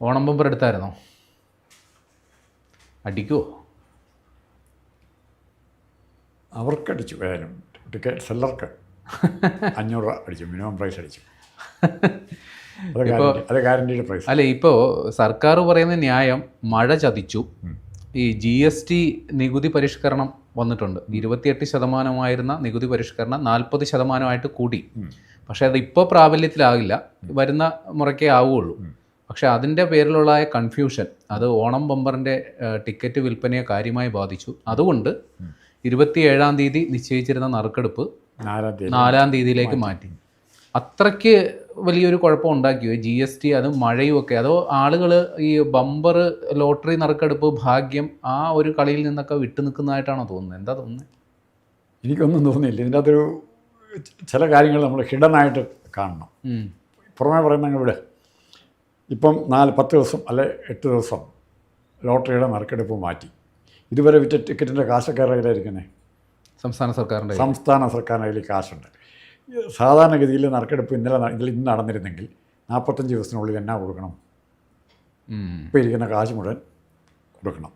Onam bumper എടുത്തായിരുന്നോ? അടിക്കുമോ അവർക്ക് അടിച്ചു വേദനം ticket സെല്ലർക്ക് അഞ്ഞൂറ് രൂപ അടിച്ചു മിനിമം പ്രൈസ് അടിച്ചു. അത് ഗ്യാരണ്ടിയുടെ പ്രൈസ് അല്ല ഇപ്പോൾ സർക്കാർ പറയുന്ന ന്യായം മഴ ചതിച്ചു. ഈ ജി എസ് ടി നികുതി പരിഷ്കരണം വന്നിട്ടുണ്ട്. ഇരുപത്തിയെട്ട് ശതമാനമായിരുന്ന നികുതി പരിഷ്കരണം നാൽപ്പത് ശതമാനമായിട്ട് കൂടി. പക്ഷേ അത് ഇപ്പോൾ പ്രാബല്യത്തിലാകില്ല. വരുന്ന മുറയ്ക്കേ ആവുകയുള്ളൂ. പക്ഷേ അതിന്റെ പേരിലുള്ള കൺഫ്യൂഷൻ അത് ഓണം ബമ്പറിന്റെ ടിക്കറ്റ് വിൽപ്പനയെ കാര്യമായി ബാധിച്ചു. അതുകൊണ്ട് ഇരുപത്തിയേഴാം തീയതി നിശ്ചയിച്ചിരുന്ന നറുക്കെടുപ്പ് നാലാം തീയതി. തീയതിയിലേക്ക് മാറ്റി. അത്രയ്ക്ക് വലിയൊരു കുഴപ്പം ഉണ്ടാക്കിയോ? ജി എസ് ടി അതും മഴയും ഒക്കെ അതോ ആളുകൾ ഈ ബമ്പർ ലോട്ടറി നറുക്കെടുപ്പ് ഭാഗ്യം ആ ഒരു കളിയിൽ നിന്നൊക്കെ വിട്ടു നിൽക്കുന്നതായിട്ടാണോ തോന്നുന്നത്? എന്താ തോന്നുന്നത് എനിക്കൊന്നും തോന്നിയില്ല. ഇതിന്റെ അകത്തൊരു ചില കാര്യങ്ങൾ നമ്മൾ ഹിഡനായിട്ട് കാണണം. പുറമേ പറയുന്ന ഇവിടെ ഇപ്പം നാല് പത്ത് ദിവസം അല്ലെ എട്ട് ദിവസം ലോട്ടറിയുടെ നറുക്കെടുപ്പ് മാറ്റി. ഇതുവരെ വിറ്റ ടിക്കറ്റിന്റെ കാശൊക്കെ കയ്യിലായിരിക്കണേ സംസ്ഥാന സർക്കാരിന്റെ സംസ്ഥാന സർക്കാരിന്റെ കയ്യിൽ കാശുണ്ട്. സാധാരണഗതിയിൽ നറുക്കെടുപ്പ് ഇന്നലെ ഇതിൽ ഇന്ന് നടന്നിരുന്നെങ്കിൽ നാൽപ്പത്തഞ്ച് ദിവസത്തിനുള്ളിൽ എന്നാ കൊടുക്കണം. ഇപ്പോൾ ഇരിക്കുന്ന കാശ് മുഴുവൻ കൊടുക്കണം.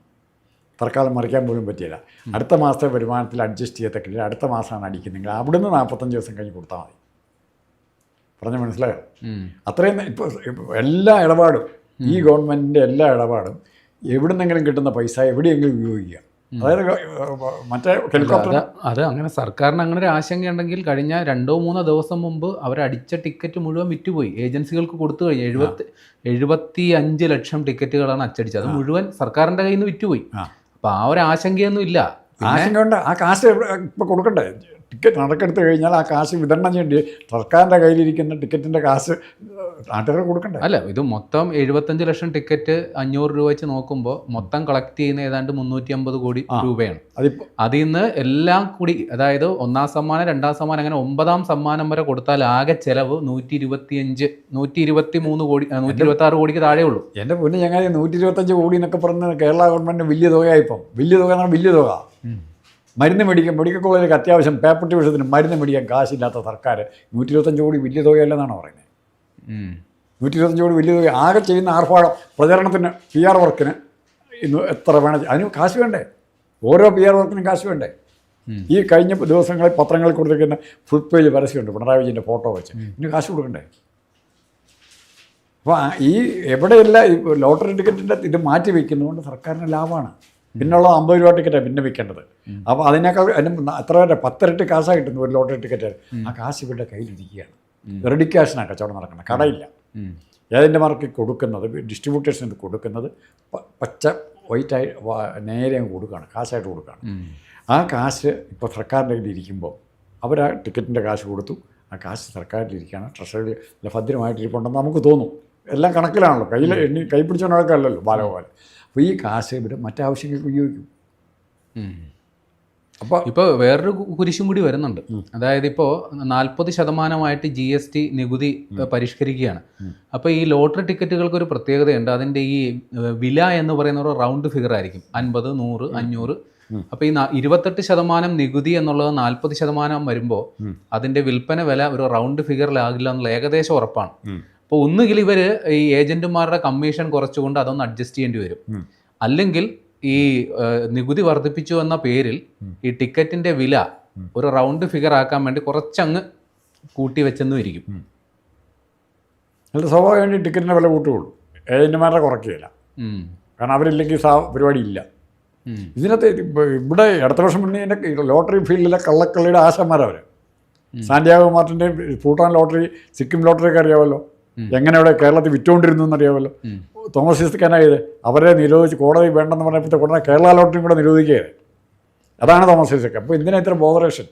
തൽക്കാലം മറിക്കാൻ പോലും പറ്റിയില്ല. അടുത്ത മാസത്തെ വരുമാനത്തിൽ അഡ്ജസ്റ്റ് ചെയ്യത്തക്കില്ല അടുത്ത മാസമാണ് അടിക്കുന്നെങ്കിൽ അവിടുന്ന് നാൽപ്പത്തഞ്ച് ദിവസം കഴിഞ്ഞ് കൊടുത്താൽ മതി. പറഞ്ഞ് മനസ്സിലായോ. അത്രയും ഇപ്പോൾ എല്ലാ ഇടപാടും ഈ ഗവൺമെന്റിന്റെ എല്ലാ ഇടപാടും എവിടുന്നെങ്കിലും കിട്ടുന്ന പൈസ എവിടെയെങ്കിലും ഉപയോഗിക്കുക. അതായത് മറ്റേ ഹെലികോപ്റ്റർ. അത് അങ്ങനെ സർക്കാരിന് അങ്ങനെ ഒരു ആശങ്കയുണ്ടെങ്കിൽ കഴിഞ്ഞ രണ്ടോ മൂന്നോ ദിവസം മുമ്പ് അവർ അടിച്ച ടിക്കറ്റ് മുഴുവൻ വിറ്റുപോയി. ഏജൻസികൾക്ക് കൊടുത്തു കഴിഞ്ഞു. എഴുപത്തി എഴുപത്തി അഞ്ച് ലക്ഷം ടിക്കറ്റുകളാണ് അച്ചടിച്ചത്. അത് മുഴുവൻ സർക്കാരിന്റെ കയ്യിൽ നിന്ന് വിറ്റുപോയി. അപ്പോൾ ആ ഒരു ആശങ്കയൊന്നും ഇല്ല. ആശങ്ക ഉണ്ട് ആ കാശ് ഇപ്പോൾ കൊടുക്കണ്ടേ? ടിക്കറ്റ് നടക്കെടുത്ത് കഴിഞ്ഞാൽ ആ കാശ് വിതരണം ചെയ്യേണ്ടി സർക്കാരിന്റെ കയ്യിലിരിക്കുന്ന ടിക്കറ്റിന്റെ കാശ് നാട്ടുകാർ കൊടുക്കണ്ടേ? അല്ല ഇത് മൊത്തം എഴുപത്തഞ്ച് ലക്ഷം ടിക്കറ്റ് അഞ്ഞൂറ് രൂപ വെച്ച് നോക്കുമ്പോൾ മൊത്തം കളക്ട് ചെയ്യുന്ന ഏതാണ്ട് മുന്നൂറ്റി അമ്പത് കോടി രൂപയാണ്. അതിൽ നിന്ന് എല്ലാം കൂടി അതായത് ഒന്നാം സമ്മാനം രണ്ടാം സമ്മാനം അങ്ങനെ ഒമ്പതാം സമ്മാനം വരെ കൊടുത്താൽ ആകെ ചെലവ് നൂറ്റി ഇരുപത്തിയഞ്ച് നൂറ്റി ഇരുപത്തി മൂന്ന് കോടി നൂറ്റി ഇരുപത്തി ആറ് കോടിക്ക് താഴെ ഉള്ളൂ എന്റെ പൊന്നു ഞങ്ങൾ നൂറ്റി ഇരുപത്തഞ്ച് കോടി എന്നൊക്കെ പറഞ്ഞ് കേരള ഗവൺമെന്റ് വലിയ തുകയായിപ്പം വലിയ തുക എന്നാൽ വലിയ തുക. മരുന്ന് മേടിക്കാൻ മെഡിക്കൽ കോളേജിലേക്ക് അത്യാവശ്യം പേപ്പർ വിഷയത്തിന് മരുന്ന് മേടിക്കാൻ കാശില്ലാത്ത സർക്കാർ. നൂറ്റി ഇരുപത്തഞ്ച് കോടി വലിയ തുകയല്ലെന്നാണ് പറയുന്നത്. നൂറ്റി ഇരുപത്തഞ്ച് കോടി വലിയ തുക. ആകെ ചെയ്യുന്ന ആർഭാടം പ്രചരണത്തിന് പി ആർ വർക്കിന് ഇന്ന് എത്ര വേണം? അതിന് കാശ് വേണ്ടേ? ഓരോ പി ആർ വർക്കിനും കാശ് വേണ്ടേ? ഈ കഴിഞ്ഞ ദിവസങ്ങളിൽ പത്രങ്ങളിൽ കൊടുത്തിരിക്കുന്ന ഫുൾ പേജ് പരസ്യമുണ്ട്. പിണറായി വിജയന്റെ ഫോട്ടോ വെച്ച്. ഇതിന് കാശ് കൊടുക്കണ്ടേ? അപ്പോൾ ഈ എവിടെയെല്ലാം ഈ ലോട്ടറി ടിക്കറ്റിന്റെ ഇത് മാറ്റി വയ്ക്കുന്നതുകൊണ്ട് സർക്കാരിന് ലാഭമാണ്. പിന്നുള്ള അമ്പത് രൂപ ടിക്കറ്റാണ് പിന്നെ വിൽക്കേണ്ടത്. അപ്പോൾ അതിനേക്കാൾ അതിന് എത്ര വരെ പത്തിരട്ടി കാശാണ് കിട്ടുന്നു ഒരു ലോട്ടറി ടിക്കറ്റ് ആ കാശ് ഇവരുടെ കയ്യിലിരിക്കുകയാണ്. റെഡി ക്യാഷിനാണ് കച്ചവടം നടക്കുന്നത്. കടയില്ല. ഏതിന്റെ മാർക്ക് കൊടുക്കുന്നത് ഡിസ്ട്രിബ്യൂട്ടേഴ്സിന് കൊടുക്കുന്നത് പച്ച വൈറ്റായി നേരെ അങ്ങ് കൊടുക്കുകയാണ്. കാശായിട്ട് കൊടുക്കുകയാണ്. ആ കാശ് ഇപ്പോൾ സർക്കാരിന്റെ കയ്യിൽ ഇരിക്കുമ്പോൾ അവർ ആ ടിക്കറ്റിന്റെ കാശ് കൊടുത്തു. ആ കാശ് സർക്കാരിലിരിക്കുകയാണ് ട്രഷറിയിൽ നല്ല ഭദ്രമായിട്ട് ഇരിപ്പുണ്ടെന്ന് നമുക്ക് തോന്നും. എല്ലാം കണക്കിലാണല്ലോ. കയ്യിൽ എണ്ണി കൈ പിടിച്ചോണ്ടൊക്കെയല്ലല്ലോ ബാലഗോപാൽ അപ്പോൾ ഈ കാശ് ഇവർ മറ്റാവശ്യങ്ങൾക്ക് ഉപയോഗിക്കും. അപ്പോൾ ഇപ്പോൾ വേറൊരു കുരിശും കൂടി വരുന്നുണ്ട്. അതായത് ഇപ്പോൾ നാൽപ്പത് ശതമാനമായിട്ട് ജി എസ് ടി നികുതി പരിഷ്കരിക്കുകയാണ്. അപ്പോൾ ഈ ലോട്ടറി ടിക്കറ്റുകൾക്ക് ഒരു പ്രത്യേകതയുണ്ട്. അതിന്റെ ഈ വില എന്ന് പറയുന്ന ഒരു റൗണ്ട് ഫിഗർ ആയിരിക്കും. അൻപത് നൂറ് അഞ്ഞൂറ്. അപ്പോൾ ഈ ഇരുപത്തെട്ട് ശതമാനം നികുതി എന്നുള്ളത് നാൽപ്പത് ശതമാനം വരുമ്പോൾ അതിന്റെ വിൽപ്പന വില ഒരു റൗണ്ട് ഫിഗറിലാകില്ല എന്നുള്ള ഏകദേശം ഉറപ്പാണ്. അപ്പോൾ ഒന്നുകിൽ ഇവർ ഈ ഏജന്റുമാരുടെ കമ്മീഷൻ കുറച്ചുകൊണ്ട് അതൊന്ന് അഡ്ജസ്റ്റ് ചെയ്യേണ്ടി വരും. അല്ലെങ്കിൽ ഈ നികുതി വർദ്ധിപ്പിച്ചു എന്ന പേരിൽ ഈ ടിക്കറ്റിന്റെ വില ഒരു റൗണ്ട് ഫിഗർ ആക്കാൻ വേണ്ടി കുറച്ചങ്ങ് കൂട്ടി വെച്ചെന്നും ഇരിക്കും. സ്വാഭാവികമായിട്ട് ടിക്കറ്റിന്റെ വില കൂട്ടുകയുള്ളൂ. ഏജന്റുമാരുടെ കുറയ്ക്കുകയില്ല. കാരണം അവരില്ലെങ്കിൽ സാ പരിപാടി ഇല്ല. ഇതിനകത്ത് ഇവിടെ അടുത്ത വർഷം മുന്നേ ലോട്ടറി ഫീൽഡിലെ കള്ളക്കള്ളിയുടെ ആശന്മാരവർ സാന്റിയാഗോ മാർട്ടിന്റെ ഭൂട്ടാൻ ലോട്ടറി സിക്കിം ലോട്ടറിയൊക്കെ അറിയാമല്ലോ എങ്ങനെ ഇവിടെ കേരളത്തിൽ വിറ്റുകൊണ്ടിരുന്നു എന്നറിയാമല്ലോ. തോമസ് ഐസക്കാനായത് അവരെ നിരോധിച്ച് കോടതി വേണ്ടെന്ന് പറഞ്ഞപ്പോഴത്തെ ഉടനെ കേരള ലോട്ടറിയും കൂടെ നിരോധിക്കുകയാണ് അതാണ് തോമസ് ഐസക്ക് അപ്പോൾ എന്തിനാ ഇത്ര ബോധറേഷൻ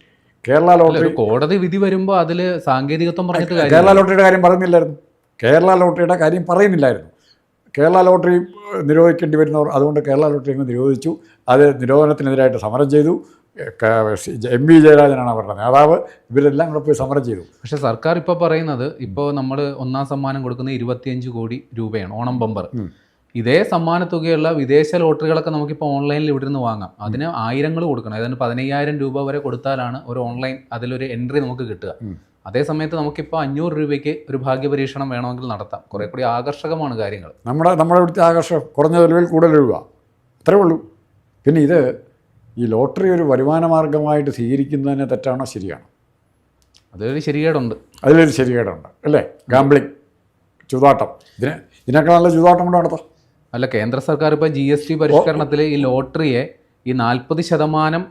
കേരള ലോട്ടറി കോടതി വിധി വരുമ്പോൾ അതിൽ സാങ്കേതികത്വം പറഞ്ഞിട്ട് കേരള ലോട്ടറിയുടെ കാര്യം പറയുന്നില്ലായിരുന്നു. കേരള ലോട്ടറിയുടെ കാര്യം പറയുന്നില്ലായിരുന്നു. കേരള ലോട്ടറി നിരോധിക്കേണ്ടി വരുന്നവർ അതുകൊണ്ട് കേരള ലോട്ടറി അങ്ങ് നിരോധിച്ചു. അത് നിരോധനത്തിനെതിരായിട്ട് സമരം ചെയ്തു. എം വി ജയരാജനാണ് അവരുടെ നേതാവ്. ഇവരെല്ലാം കൂടെ പോയി സമരം ചെയ്തു. പക്ഷെ സർക്കാർ ഇപ്പോൾ പറയുന്നത് ഇപ്പോൾ നമ്മൾ ഒന്നാം സമ്മാനം കൊടുക്കുന്ന ഇരുപത്തിയഞ്ച് കോടി രൂപയാണ് ഓണം ബമ്പർ. ഇതേ സമ്മാന തുകയുള്ള വിദേശ ലോട്ടറികളൊക്കെ നമുക്കിപ്പോൾ ഓൺലൈനിൽ ഇവിടെ നിന്ന് വാങ്ങാം. അതിന് ആയിരങ്ങൾ കൊടുക്കണം. അതായത് പതിനയ്യായിരം രൂപ വരെ കൊടുത്താലാണ് ഒരു ഓൺലൈൻ അതിലൊരു എൻട്രി നമുക്ക് കിട്ടുക. അതേ സമയത്ത് നമുക്കിപ്പോൾ അഞ്ഞൂറ് രൂപയ്ക്ക് ഒരു ഭാഗ്യ പരീക്ഷണം വേണമെങ്കിൽ നടത്താം. കുറെ കൂടി ആകർഷകമാണ് കാര്യങ്ങൾ നമ്മുടെ നമ്മുടെ ഇവിടുത്തെ ആകർഷകം കുറഞ്ഞ ചെലവിൽ കൂടുതൽ രൂപ. അത്രേ ഉള്ളൂ. പിന്നെ ഇത് ഈ ലോട്ടറി ഒരു വരുമാന മാർഗമായിട്ട് സ്വീകരിക്കുന്നതിനെ തെറ്റാണോ ശരിയാണോ? അതൊരു ശരികേടുണ്ട്. അതിലൊരു ശരികേടുണ്ട് അല്ലേ? ഗാംബ്ലിംഗ് ചൂതാട്ടം. ഇതിന് ഇതിനൊക്കെ നല്ല ചൂതാട്ടം കൊണ്ട് നടത്താം അല്ല കേന്ദ്ര സർക്കാർ ഇപ്പോൾ ജി എസ് ടി പരിഷ്കരണത്തിൽ ഈ ലോട്ടറിയെ ഈ നാൽപ്പത് ശതമാനം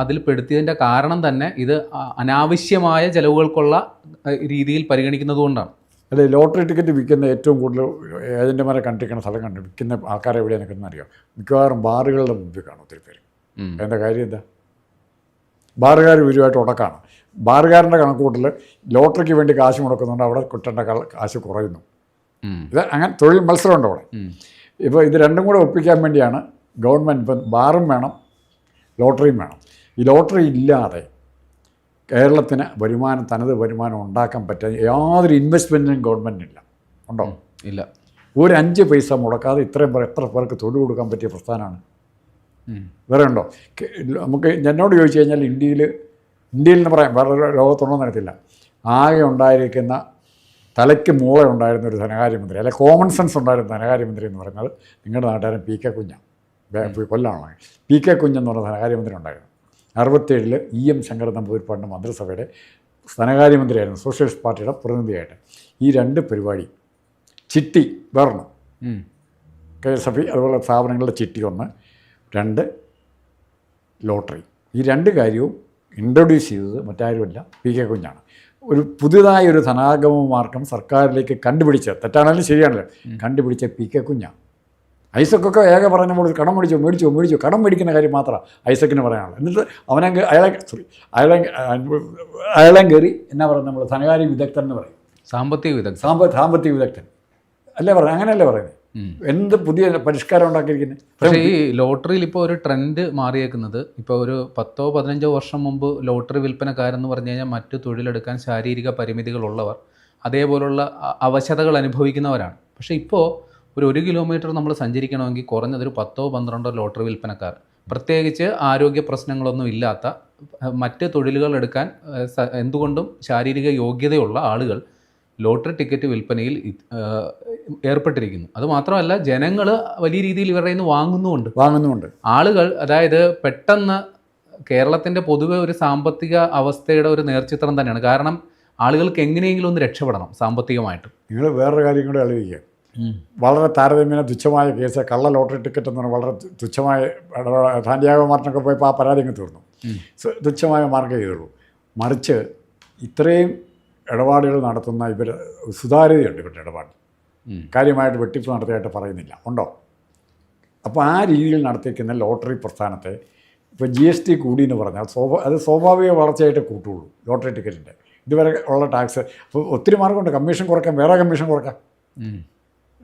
അതിൽ പെടുത്തിയതിന്റെ കാരണം തന്നെ ഇത് അനാവശ്യമായ ചെലവുകൾക്കുള്ള രീതിയിൽ പരിഗണിക്കുന്നത് കൊണ്ടാണ്. അല്ലെ ലോട്ടറി ടിക്കറ്റ് വിൽക്കുന്ന ഏറ്റവും കൂടുതൽ ഏജന്റുമാരെ കണ്ടിരിക്കുന്ന സ്ഥലം കണ്ട് വിൽക്കുന്ന ആൾക്കാരെ എവിടെയാണ് നിൽക്കുന്നത് അറിയാം? മിക്കവാറും ബാറുകളുടെ മുമ്പിൽ കാണും ഒത്തിരി പേര്. എന്താ കാര്യം എന്താ? ബാറുകാർ ഇവരുമായിട്ട് ഉടക്കാണ്. ബാറുകാരന്റെ കണക്കൂട്ടിൽ ലോട്ടറിക്ക് വേണ്ടി കാശ് മുടക്കുന്നുണ്ട് അവിടെ കിട്ടേണ്ട കാശ് കുറയുന്നു. ഇത് അങ്ങനെ തൊഴിൽ മത്സരമുണ്ട് അവിടെ. ഇപ്പോൾ ഇത് രണ്ടും കൂടെ ഒപ്പിക്കാൻ വേണ്ടിയാണ് ഗവൺമെന്റ് ഇപ്പം ബാറും വേണം ലോട്ടറിയും വേണം. ഈ ലോട്ടറി ഇല്ലാതെ കേരളത്തിന് വരുമാനം തനത് വരുമാനം ഉണ്ടാക്കാൻ പറ്റാൻ യാതൊരു ഇൻവെസ്റ്റ്മെന്റിനും ഗവൺമെന്റിനില്ല ഉണ്ടോ? ഇല്ല. ഒരു അഞ്ച് പൈസ മുടക്കാതെ ഇത്രയും പേർ എത്ര പേർക്ക് തൊഴിൽ കൊടുക്കാൻ പറ്റിയ പ്രസ്ഥാനമാണ്. വേറെ ഉണ്ടോ? നമുക്ക് എന്നോട് ചോദിച്ചു കഴിഞ്ഞാൽ ഇന്ത്യയിൽ ഇന്ത്യയിൽ എന്ന് പറയാം വേറെ ലോകത്തുണ്ടോ നടത്തില്ല ആകെ ഉണ്ടായിരിക്കുന്ന തലയ്ക്ക് മൂള ഉണ്ടായിരുന്ന ഒരു ധനകാര്യമന്ത്രി അല്ലെ കോമൺ സെൻസ് ഉണ്ടായിരുന്ന ധനകാര്യമന്ത്രി എന്ന് പറയുന്നത് നിങ്ങളുടെ നാട്ടുകാരൻ പി കെ കുഞ്ഞ. കൊല്ലമാണ് പി കെ കുഞ്ഞെന്ന് പറഞ്ഞ ധനകാര്യമന്ത്രി ഉണ്ടായിരുന്നു. അറുപത്തേഴിൽ ഇ എം ശങ്കർ നമ്പൂരിപ്പാടിന്റെ മന്ത്രിസഭയുടെ ധനകാര്യമന്ത്രിയായിരുന്നു സോഷ്യലിസ്റ്റ് പാർട്ടിയുടെ പ്രതിനിധിയായിട്ട്. ഈ രണ്ട് പരിപാടി ചിട്ടി വേറൊന്ന്. കെ എസ് എഫ് ഇ അതുപോലെ സ്ഥാപനങ്ങളുടെ ചിട്ടി ഒന്ന് രണ്ട് ലോട്ടറി. ഈ രണ്ട് കാര്യവും ഇൻട്രൊഡ്യൂസ് ചെയ്തത് മറ്റാരുമല്ല പി കെ കുഞ്ഞാണ്. ഒരു പുതുതായ ഒരു ധനാഗമ മാർഗം സർക്കാരിലേക്ക് കണ്ടുപിടിച്ച തെറ്റാണെങ്കിലും ശരിയാണല്ലോ. കണ്ടുപിടിച്ച പി കെ കുഞ്ഞാണ് ഐസക്കൊക്കെ ഏക പറഞ്ഞപ്പോൾ കടം മേടിച്ചോ മേടിച്ചോ മേടിച്ചോ. കടം മേടിക്കുന്ന കാര്യം മാത്രമാണ് ഐസക്കിന് പറയാനുള്ളത് എന്നിട്ട് അവനെ അയാളെ സോറി അയാളെ അയാളെ കയറി എന്നാ പറയുന്നത് നമ്മൾ ധനകാര്യ വിദഗ്ധൻ എന്ന് പറയും. സാമ്പത്തിക വിദഗ്ധ സാമ്പ സാമ്പത്തിക വിദഗ്ധൻ. അല്ലേ പറയുന്നത് അങ്ങനെയല്ലേ പറയുന്നത്. എന്ത് പുതിയ പരിഷ്കാരം ഉണ്ടാക്കിയിരിക്കുന്നത് പക്ഷേ ഈ ലോട്ടറിയിൽ ഇപ്പോൾ ഒരു ട്രെൻഡ് മാറിയേക്കുന്നത്. ഇപ്പോൾ ഒരു പത്തോ പതിനഞ്ചോ വർഷം മുമ്പ് ലോട്ടറി വിൽപ്പനക്കാരെന്ന് പറഞ്ഞു കഴിഞ്ഞാൽ മറ്റു തൊഴിലെടുക്കാൻ ശാരീരിക പരിമിതികളുള്ളവർ അതേപോലുള്ള അവശതകൾ അനുഭവിക്കുന്നവരാണ്. പക്ഷേ ഇപ്പോൾ ഒരു ഒരു കിലോമീറ്റർ നമ്മൾ സഞ്ചരിക്കണമെങ്കിൽ കുറഞ്ഞത് ഒരു പത്തോ പന്ത്രണ്ടോ ലോട്ടറി വിൽപ്പനക്കാർ. പ്രത്യേകിച്ച് ആരോഗ്യ പ്രശ്നങ്ങളൊന്നും ഇല്ലാത്ത മറ്റ് തൊഴിലുകൾ എടുക്കാൻ എന്തുകൊണ്ടും ശാരീരിക യോഗ്യതയുള്ള ആളുകൾ ലോട്ടറി ടിക്കറ്റ് വിൽപ്പനയിൽ ഏർപ്പെട്ടിരിക്കുന്നു. അത് മാത്രമല്ല ജനങ്ങൾ വലിയ രീതിയിൽ ഇവരുടെ നിന്ന് വാങ്ങുന്നുമുണ്ട്. വാങ്ങുന്നുമുണ്ട്. ആളുകൾ അതായത് പെട്ടെന്ന് കേരളത്തിന്റെ പൊതുവെ ഒരു സാമ്പത്തിക അവസ്ഥയുടെ ഒരു നേർചിത്രം തന്നെയാണ്. കാരണം ആളുകൾക്ക് എങ്ങനെയെങ്കിലും ഒന്ന് രക്ഷപ്പെടണം സാമ്പത്തികമായിട്ട്. നിങ്ങൾ വേറൊരു കാര്യം കൂടെ ആലോചിക്കുക. വളരെ താരതമ്യേന തുച്ഛമായ കേസ് കള്ള ലോട്ടറി ടിക്കറ്റ് എന്ന് പറഞ്ഞാൽ വളരെ തുച്ഛമായ സാന്റിയാഗോ മാർട്ടിനൊക്കെ പോയപ്പോൾ ആ പരാതി അങ്ങ് തീർന്നു. തുച്ഛമായ മാർഗം ചെയ്തുള്ളൂ മറിച്ച് ഇത്രയും ഇടപാടുകൾ നടത്തുന്ന ഇവർ സുതാര്യതയുണ്ട് ഇവരുടെ ഇടപാട്. കാര്യമായിട്ട് വെട്ടിപ്പ് നടത്തിയായിട്ട് പറയുന്നില്ല. ഉണ്ടോ? അപ്പോൾ ആ രീതിയിൽ നടത്തിയിരിക്കുന്ന ലോട്ടറി പ്രസ്ഥാനത്തെ ഇപ്പോൾ ജി എസ് ടി കൂടി എന്ന് പറഞ്ഞാൽ സ്വാഭാ അത് സ്വാഭാവിക വളർച്ചയായിട്ട് കൂട്ടുള്ളൂ ലോട്ടറി ടിക്കറ്റിന്റെ ഇതുവരെ ഉള്ള ടാക്സ് അപ്പോൾ ഒത്തിരി മാർഗമുണ്ട്. കമ്മീഷൻ കുറയ്ക്കാം വേറെ കമ്മീഷൻ കുറയ്ക്കാം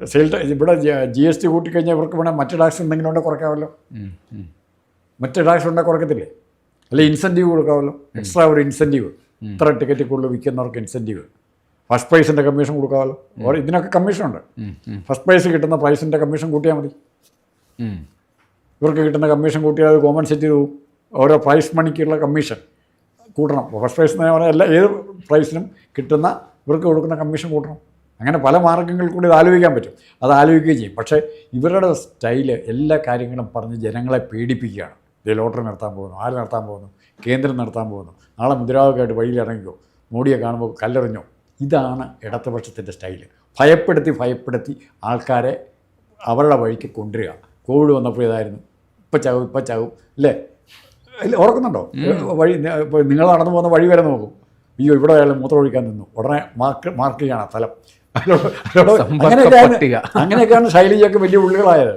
സെയിൽ ഇവിടെ ജി എസ് ടി കൂട്ടിക്കഴിഞ്ഞാൽ ഇവർക്ക് വേണേൽ മറ്റ് ടാക്സ് എന്തെങ്കിലും ഉണ്ടെങ്കിൽ കുറയ്ക്കാമല്ലോ. മറ്റ് ടാക്സ് ഉണ്ടെങ്കിൽ കുറയ്ക്കത്തില്ലേ? അല്ലെങ്കിൽ ഇൻസെന്റീവ് കൊടുക്കാമല്ലോ? എക്സ്ട്രാ ഒരു ഇൻസെന്റീവ്. ഇത്ര ടിക്കറ്റ് കൂടുതൽ വിൽക്കുന്നവർക്ക് ഇൻസെന്റീവ് ഫസ്റ്റ് പ്രൈസിന്റെ കമ്മീഷൻ കൊടുക്കാമല്ലോ. ഇതിനൊക്കെ കമ്മീഷനുണ്ട്. ഫസ്റ്റ് പ്രൈസ് കിട്ടുന്ന പ്രൈസിന്റെ കമ്മീഷൻ കൂട്ടിയാൽ മതി. ഇവർക്ക് കിട്ടുന്ന കമ്മീഷൻ കൂട്ടിയാൽ അത് കോമ്പൻസേറ്റ് ചെയ്തു ഓരോ പ്രൈസ് മണിക്കുള്ള കമ്മീഷൻ കൂട്ടണം. ഫസ്റ്റ് പ്രൈസ് എന്ന് പറഞ്ഞാൽ എല്ലാ ഏത് പ്രൈസിനും കിട്ടുന്ന ഇവർക്ക് കൊടുക്കുന്ന കമ്മീഷൻ കൂട്ടണം. അങ്ങനെ പല മാർഗങ്ങൾ കൂടി ഇത് ആലോചിക്കാൻ പറ്റും. അത് ആലോചിക്കുകയും ചെയ്യും. പക്ഷേ ഇവരുടെ സ്റ്റൈൽ എല്ലാ കാര്യങ്ങളും പറഞ്ഞ് ജനങ്ങളെ പേടിപ്പിക്കുകയാണ് ഇത് ലോട്ടറി നടത്താൻ പോകുന്നു. ആര് നടത്താൻ പോകുന്നു? കേന്ദ്രം നടത്താൻ പോകുന്നു. നാളെ മുദ്രാവാക്യമായിട്ട് വഴിയിൽ ഇറങ്ങിക്കോ. മോഡിയെ കാണുമ്പോൾ കല്ലെറിഞ്ഞോ. ഇതാണ് ഇടതുപക്ഷത്തിന്റെ സ്റ്റൈൽ ഭയപ്പെടുത്തി ഭയപ്പെടുത്തി ആൾക്കാരെ അവരുടെ വഴിക്ക് കൊണ്ടുവരിക. കോവിഡ് വന്നപ്പോൾ ഇതായിരുന്നു. ഇപ്പം ചാവും ഇപ്പം ചാവും. അല്ലേ? അല്ല ഓർക്കുന്നുണ്ടോ വഴി ഇപ്പോൾ നിങ്ങൾ നടന്നു പോകുന്ന വഴി വരെ നോക്കും. അയ്യോ ഇവിടെ അയാൾ മൂത്രം ഒഴിക്കാൻ നിന്നു. ഉടനെ മാർക്ക് മാർക്ക് ചെയ്യണം സ്ഥലം. അങ്ങനെയൊക്കെയാണ് ശൈലിയൊക്കെ വലിയ ഉള്ളികളായത്.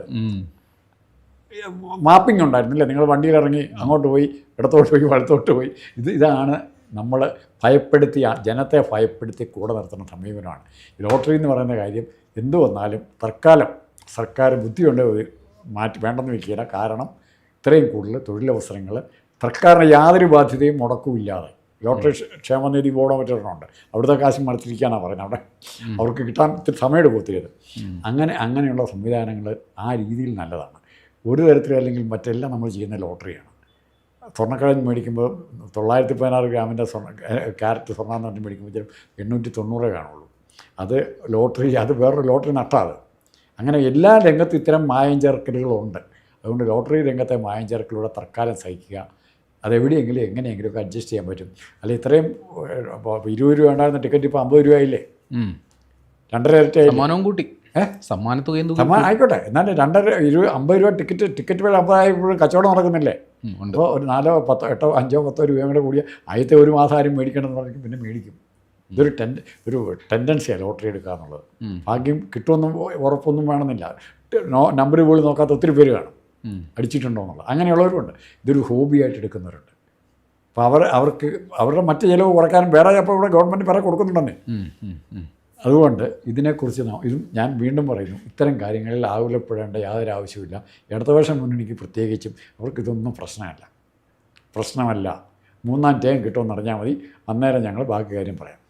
മാപ്പിംഗ് ഉണ്ടായിരുന്നില്ല? നിങ്ങൾ വണ്ടിയിൽ ഇറങ്ങി അങ്ങോട്ട് പോയി ഇടത്തോട്ട് പോയി വലത്തോട്ട് പോയി. ഇത് ഇതാണ് നമ്മൾ ഭയപ്പെടുത്തി ആ ജനത്തെ ഭയപ്പെടുത്തി കൂടെ നിർത്തുന്ന സമീപനമാണ്. ലോട്ടറി എന്ന് പറയുന്ന കാര്യം എന്തു വന്നാലും തൽക്കാലം സർക്കാർ ബുദ്ധിയുണ്ട് മാറ്റി വേണ്ടെന്ന് വെക്കില്ല കാരണം ഇത്രയും കൂടുതൽ തൊഴിലവസരങ്ങൾ. സർക്കാരിന് യാതൊരു ബാധ്യതയും മുടക്കുമില്ലാതെ. ലോട്ടറി ക്ഷ- ക്ഷേമനിധി ബോർഡോ മറ്റൊരെണ്ണമുണ്ട് അവിടുത്തെ കാശ് മറിച്ചിരിക്കാനാണ് പറയുന്നത്. അവിടെ അവർക്ക് കിട്ടാൻ ഇത്തിരി സമയമെടുക്കും ഒത്തിരി അങ്ങനെ അങ്ങനെയുള്ള സംവിധാനങ്ങൾ ആ രീതിയിൽ നല്ലതാണ്. ഒരു തരത്തിലും അല്ലെങ്കിൽ മറ്റെല്ലാം നമ്മൾ ചെയ്യുന്ന ലോട്ടറിയാണ്. സ്വർണക്കടയിൽ മേടിക്കുമ്പോൾ തൊള്ളായിരത്തി പതിനാറ് ഗ്രാമിന്റെ സ്വർണ ക്യാരറ്റ് സ്വർണം പറഞ്ഞ് മേടിക്കുമ്പോൾ എണ്ണൂറ്റി തൊണ്ണൂറേ കാണുള്ളൂ. അത് ലോട്ടറി അത് വേറൊരു ലോട്ടറി നട്ടാത് അങ്ങനെ എല്ലാ രംഗത്തും ഇത്തരം മായം ചേർക്കലുകളുണ്ട്. അതുകൊണ്ട് ലോട്ടറി രംഗത്തെ മായം ചേർക്കലൂടെ തൽക്കാലം സഹിക്കുക. അതെവിടെയെങ്കിലും എങ്ങനെയെങ്കിലുമൊക്കെ അഡ്ജസ്റ്റ് ചെയ്യാൻ പറ്റും. അല്ല ഇത്രയും ഇപ്പോൾ ഇരുപത് രൂപ ഉണ്ടായിരുന്ന ടിക്കറ്റ് ഇപ്പോൾ അമ്പത് രൂപ ആയില്ലേ? രണ്ടര ഇരട്ടി സമ്മാനവും കൂട്ടി. ഏ? സമ്മാന ആയിക്കോട്ടെ. എന്നാലും രണ്ടര ഇരുപത് അമ്പത് രൂപ ടിക്കറ്റ് ടിക്കറ്റ് വില അമ്പതായപ്പോഴും കച്ചവടം നടക്കുന്നില്ലേ? അപ്പോൾ ഒരു നാലോ പത്തോ എട്ടോ അഞ്ചോ പത്തോ രൂപയും കൂടെ കൂടിയ ആദ്യത്തെ ഒരു മാസം ആരും മേടിക്കണം എന്ന് പറഞ്ഞെങ്കിൽ പിന്നെ മേടിക്കും. ഇതൊരു ടെൻ ഒരു ടെൻഡൻസിയാണ് ലോട്ടറി എടുക്കുക എന്നുള്ളത് ഭാഗ്യം കിട്ടുമെന്നും ഉറപ്പൊന്നും വേണമെന്നില്ല. നോ നമ്പർ പോലും നോക്കാത്ത ഒത്തിരി പേര് കാണും. അടിച്ചിട്ടുണ്ടോ എന്നുള്ളത്. അങ്ങനെയുള്ളവരുണ്ട് ഇതൊരു ഹോബിയായിട്ട് എടുക്കുന്നവരുണ്ട്. അപ്പോൾ അവർ അവർക്ക് അവരുടെ മറ്റ് ചിലവ് കുറയ്ക്കാനും വേറെ ചിലപ്പോൾ ഇവിടെ ഗവൺമെന്റ് വേറെ കൊടുക്കുന്നുണ്ടെന്നേ. അതുകൊണ്ട് ഇതിനെക്കുറിച്ച് ഇതും ഞാൻ വീണ്ടും പറയുന്നു ഇത്തരം കാര്യങ്ങളിൽ ആകുലപ്പെടേണ്ട യാതൊരു ആവശ്യമില്ല ഇടതുപക്ഷ മുന്നണിക്ക് പ്രത്യേകിച്ചും അവർക്കിതൊന്നും പ്രശ്നമല്ല. പ്രശ്നമല്ല. മൂന്നാം ടേം കിട്ടുമെന്ന് അറിഞ്ഞാൽ മതി. അന്നേരം ഞങ്ങൾ ബാക്കി കാര്യം പറയാം.